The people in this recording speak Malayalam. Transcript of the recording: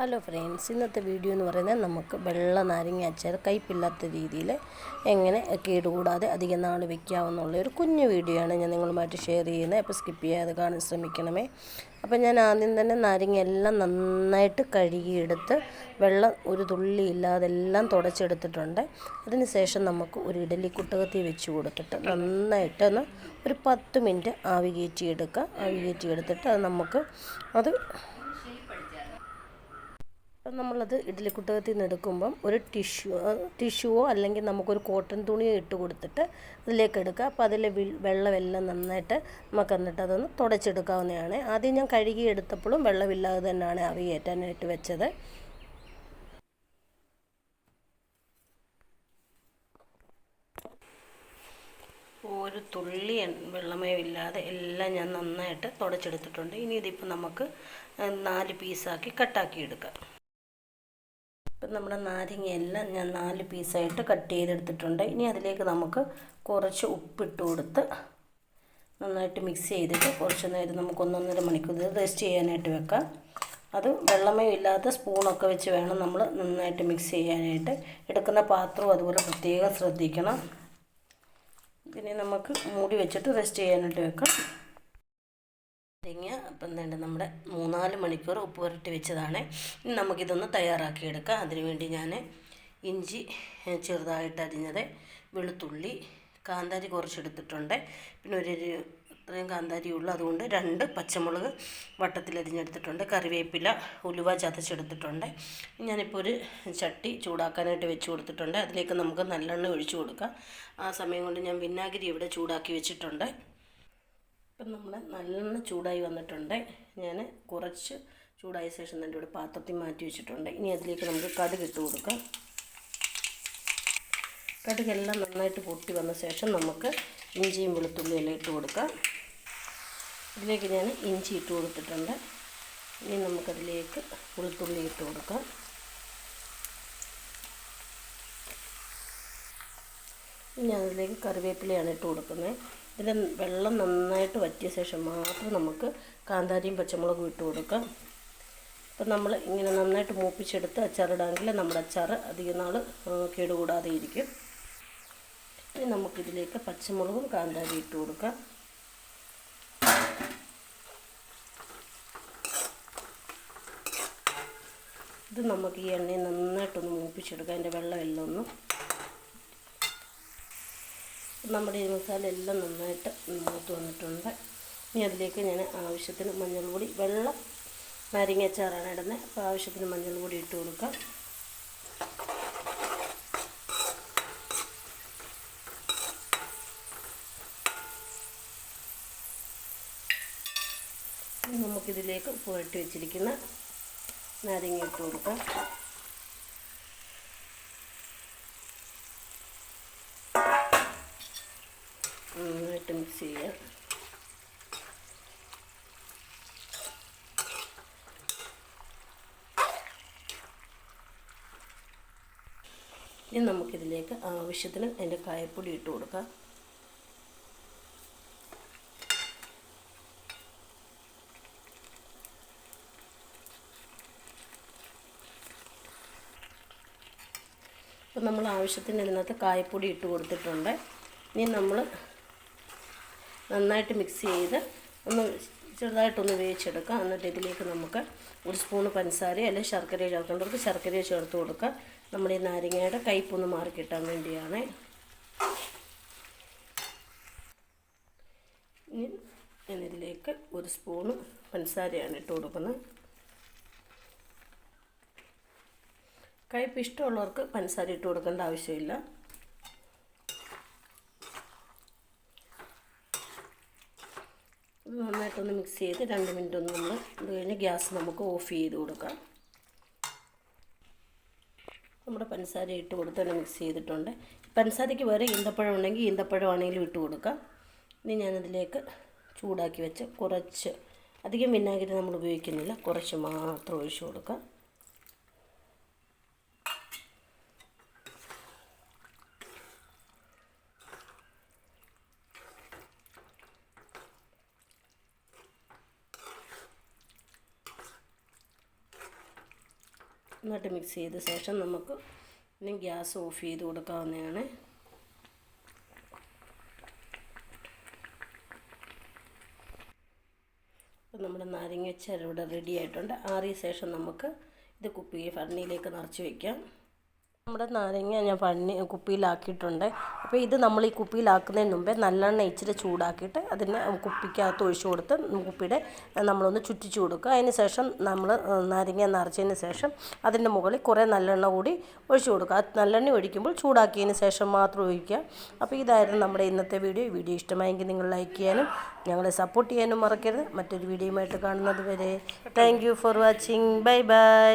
ഹലോ ഫ്രണ്ട്സ് ഇന്നത്തെ വീഡിയോ എന്ന് പറയുന്നത് നമുക്ക് വെള്ള നാരങ്ങ അച്ചാർ കയ്പില്ലാത്ത രീതിയിൽ എങ്ങനെ കേടുകൂടാതെ അധികം നാൾ വെക്കാവുന്നുള്ള ഒരു കുഞ്ഞു വീഡിയോ ആണ് ഞാൻ നിങ്ങളുമായിട്ട് ഷെയർ ചെയ്യുന്നത്. അപ്പോൾ സ്കിപ്പ് ചെയ്യാതെ കാണാൻ ശ്രമിക്കണമേ. അപ്പോൾ ഞാൻ ആദ്യം തന്നെ നാരങ്ങ എല്ലാം നന്നായിട്ട് കഴുകിയെടുത്ത് വെള്ളം ഒരു തുള്ളി ഇല്ലാതെ എല്ലാം തുടച്ചെടുത്തിട്ടുണ്ട്. അതിന് ശേഷം നമുക്ക് ഒരു ഇഡലി കുട്ടകത്തി വെച്ച് കൊടുത്തിട്ട് നന്നായിട്ട് ഒന്ന് ഒരു പത്ത് മിനിറ്റ് ആവി കയറ്റിയെടുക്കുക. ആവി കയറ്റിയെടുത്തിട്ട് അത് നമുക്ക് അത് നമ്മളത് ഇഡ്ഡലി കുട്ടകത്തിൽ നിന്ന് എടുക്കുമ്പം ഒരു ടിഷ്യൂ ടിഷ്യൂവോ അല്ലെങ്കിൽ നമുക്കൊരു കോട്ടൺ തുണിയോ ഇട്ട് കൊടുത്തിട്ട് അതിലേക്ക് എടുക്കുക. അപ്പോൾ അതിലെ വെള്ളമെല്ലാം നന്നായിട്ട് നമുക്ക് എന്നിട്ട് അതൊന്ന് തുടച്ചെടുക്കാവുന്നതാണ്. ആദ്യം ഞാൻ കഴുകി എടുത്തപ്പോഴും വെള്ളമില്ലാതെ തന്നെയാണ് അവി കയറ്റാനായിട്ട് വെച്ചത്. ഒരു തുള്ളി വെള്ളമയമില്ലാതെ എല്ലാം ഞാൻ നന്നായിട്ട് തുടച്ചെടുത്തിട്ടുണ്ട്. ഇനി ഇതിപ്പോൾ നമുക്ക് നാല് പീസാക്കി കട്ടാക്കി എടുക്കാം ഇപ്പം നമ്മുടെ നാരങ്ങയെല്ലാം ഞാൻ നാല് പീസായിട്ട് കട്ട് ചെയ്തെടുത്തിട്ടുണ്ട്. ഇനി അതിലേക്ക് നമുക്ക് കുറച്ച് ഉപ്പിട്ട് കൊടുത്ത് നന്നായിട്ട് മിക്സ് ചെയ്തിട്ട് കുറച്ച് നേരം നമുക്ക് ഒന്നൊന്നര മണിക്കൂർ റെസ്റ്റ് ചെയ്യാനായിട്ട് വെക്കാം. അത് വെള്ളമയം ഇല്ലാത്ത സ്പൂണൊക്കെ വെച്ച് വേണം നമ്മൾ നന്നായിട്ട് മിക്സ് ചെയ്യാനായിട്ട്. എടുക്കുന്ന പാത്രവും അതുപോലെ പ്രത്യേകം ശ്രദ്ധിക്കണം. പിന്നെ നമുക്ക് മൂടി വെച്ചിട്ട് റെസ്റ്റ് ചെയ്യാനായിട്ട് വെക്കാം. തേങ്ങ അപ്പം വേണ്ട നമ്മുടെ മൂന്നാൽ മണിക്കൂർ ഉപ്പ് പുരട്ടി വെച്ചതാണ്. ഇനി നമുക്കിതൊന്ന് തയ്യാറാക്കി എടുക്കാം അതിനുവേണ്ടി ഞാൻ ഇഞ്ചി ചെറുതായിട്ട് അരിഞ്ഞത് വെളുത്തുള്ളി കാന്താരി കുറച്ചെടുത്തിട്ടുണ്ട്. പിന്നെ ഒരു ഇത്രയും കാന്താരി ഉള്ളു. അതുകൊണ്ട് രണ്ട് പച്ചമുളക് വട്ടത്തിൽ അരിഞ്ഞെടുത്തിട്ടുണ്ട്. കറിവേപ്പില ഉലുവ ചതച്ചെടുത്തിട്ടുണ്ട്. ഞാനിപ്പോൾ ഒരു ചട്ടി ചൂടാക്കാനായിട്ട് വെച്ച് കൊടുത്തിട്ടുണ്ട്. അതിലേക്ക് നമുക്ക് നല്ലെണ്ണ ഒഴിച്ചു കൊടുക്കാം. ആ സമയം കൊണ്ട് ഞാൻ വിനാഗിരി ഇവിടെ ചൂടാക്കി വെച്ചിട്ടുണ്ട്. ഇപ്പം നമ്മൾ നല്ലോണം ചൂടായി വന്നിട്ടുണ്ട്. ഞാൻ കുറച്ച് ചൂടായ ശേഷം തന്നെ ഇവിടെ പാത്രത്തിൽ മാറ്റി വെച്ചിട്ടുണ്ട്. ഇനി അതിലേക്ക് നമുക്ക് കടുക് ഇട്ട് കൊടുക്കാം. കടുകെല്ലാം നന്നായിട്ട് പൊട്ടി വന്ന ശേഷം നമുക്ക് ഇഞ്ചിയും വെളുത്തുള്ളിയും എല്ലാം ഇട്ട് കൊടുക്കാം. ഇതിലേക്ക് ഞാൻ ഇഞ്ചി ഇട്ട് കൊടുത്തിട്ടുണ്ട്. ഇനി നമുക്കതിലേക്ക് വെളുത്തുള്ളി ഇട്ട് കൊടുക്കാം. ഇനി അതിലേക്ക് കറിവേപ്പിലയാണ് ഇട്ട് കൊടുക്കുന്നത്. ഇതിന്റെ വെള്ളം നന്നായിട്ട് വറ്റിയ ശേഷം മാത്രം നമുക്ക് കാന്താരിയും പച്ചമുളകും ഇട്ട് കൊടുക്കാം. അപ്പം നമ്മൾ ഇങ്ങനെ നന്നായിട്ട് മൂപ്പിച്ചെടുത്ത് അച്ചാറിടാമെങ്കിൽ നമ്മുടെ അച്ചാർ അധികം നാൾ കേടുകൂടാതെ ഇരിക്കും. ഇനി നമുക്കിതിലേക്ക് പച്ചമുളകും കാന്താരി ഇട്ട് കൊടുക്കാം. ഇത് നമുക്ക് ഈ എണ്ണയെ നന്നായിട്ടൊന്ന് മൂപ്പിച്ചെടുക്കാം. അതിന്റെ വെള്ളമെല്ലാം ഒന്ന് നമ്മുടെ ഈ മസാല എല്ലാം നന്നായിട്ട് മൂത്ത് വന്നിട്ടുണ്ട്. ഇനി അതിലേക്ക് ഞാൻ ആവശ്യത്തിന് മഞ്ഞൾപ്പൊടി വെള്ളം നാരങ്ങച്ചാറാണ് ഇടുന്നത്. അപ്പോൾ ആവശ്യത്തിന് മഞ്ഞൾപ്പൊടി ഇട്ട് കൊടുക്കാം. നമുക്കിതിലേക്ക് പുരട്ടി വെച്ചിരിക്കുന്ന നാരങ്ങ ഇട്ട് കൊടുക്കാം നന്നായിട്ട് മിക്സ് ചെയ്യുക ഇനി നമുക്കിതിലേക്ക് ആവശ്യത്തിന് അതിന്റെ കായപ്പൊടി ഇട്ട് കൊടുക്കാം. അപ്പം നമ്മൾ ആവശ്യത്തിന് ഇതിനകത്ത് കായപ്പൊടി ഇട്ട് കൊടുത്തിട്ടുണ്ട്. ഇനി നമ്മൾ നന്നായിട്ട് മിക്സ് ചെയ്ത് ഒന്ന് ചെറുതായിട്ടൊന്ന് വേവിച്ചെടുക്കാം എന്നിട്ട് ഇതിലേക്ക് നമുക്ക് ഒരു സ്പൂണ് പഞ്ചസാര അല്ലെങ്കിൽ ശർക്കര ചേർക്കേണ്ടവർക്ക് ശർക്കര ചേർത്ത് കൊടുക്കുക. നമ്മുടെ ഈ നാരങ്ങയുടെ കയ്പൊന്ന് മാറി കിട്ടാൻ വേണ്ടിയാണ്. ഞാനിതിലേക്ക് ഒരു സ്പൂണ് പഞ്ചസാരയാണ് ഇട്ട് കൊടുക്കുന്നത്. കയ്പ് ഇഷ്ടമുള്ളവർക്ക് പഞ്ചസാര ഇട്ട് കൊടുക്കേണ്ട ആവശ്യമില്ല. നന്നായിട്ടൊന്ന് മിക്സ് ചെയ്ത് രണ്ട് മിനിറ്റ് ഒന്ന് നമ്മൾ ഇത് കഴിഞ്ഞ് ഗ്യാസ് നമുക്ക് ഓഫ് ചെയ്ത് കൊടുക്കാം. നമ്മുടെ പഞ്ചസാര ഇട്ട് കൊടുത്ത് തന്നെ മിക്സ് ചെയ്തിട്ടുണ്ട് പഞ്ചസാരയ്ക്ക് വേറെ ഈന്തപ്പഴം ഉണ്ടെങ്കിൽ ഈന്തപ്പഴം ആണെങ്കിലും ഇട്ട് കൊടുക്കാം. ഇനി ഞാനതിലേക്ക് ചൂടാക്കി വെച്ച് കുറച്ച് അധികം വിനാഗിരി നമ്മൾ ഉപയോഗിക്കുന്നില്ല. കുറച്ച് മാത്രം ഒഴിച്ച് കൊടുക്കാം. നന്നായിട്ട് മിക്സ് ചെയ്ത ശേഷം നമുക്ക് ഇനി ഗ്യാസ് ഓഫ് ചെയ്ത് കൊടുക്കാവുന്നതാണ്. അപ്പം നമ്മുടെ നാരങ്ങ ചരവിടെ റെഡി ആയിട്ടുണ്ട്. ആറിയ ശേഷം നമുക്ക് ഇത് കുപ്പി ഭരണിയിലേക്ക് നിറച്ച് വയ്ക്കാം നമ്മുടെ നാരങ്ങ ഞാൻ പണി കുപ്പിയിലാക്കിയിട്ടുണ്ട്. അപ്പോൾ ഇത് നമ്മൾ ഈ കുപ്പിയിലാക്കുന്നതിന് മുമ്പേ നല്ലെണ്ണ ഇച്ചിരി ചൂടാക്കിയിട്ട് അതിന് കുപ്പിക്കകത്ത് ഒഴിച്ചു കൊടുത്ത് കുപ്പിയുടെ നമ്മളൊന്ന് ചുറ്റിച്ചു കൊടുക്കുക. അതിന് ശേഷം നമ്മൾ നാരങ്ങ നിറച്ചതിന് ശേഷം അതിന്റെ മുകളിൽ കുറേ നല്ലെണ്ണ കൂടി ഒഴിച്ചു കൊടുക്കുക. നല്ലെണ്ണ ഒഴിക്കുമ്പോൾ ചൂടാക്കിയതിന് ശേഷം മാത്രം ഒഴിക്കുക. അപ്പോൾ ഇതായിരുന്നു നമ്മുടെ ഇന്നത്തെ വീഡിയോ. വീഡിയോ ഇഷ്ടമായെങ്കിൽ നിങ്ങൾ ലൈക്ക് ചെയ്യാനും ഞങ്ങളെ സപ്പോർട്ട് ചെയ്യാനും മറക്കരുത്. മറ്റൊരു വീഡിയോയുമായിട്ട് കാണുന്നത് വരെ thank for watching bye bye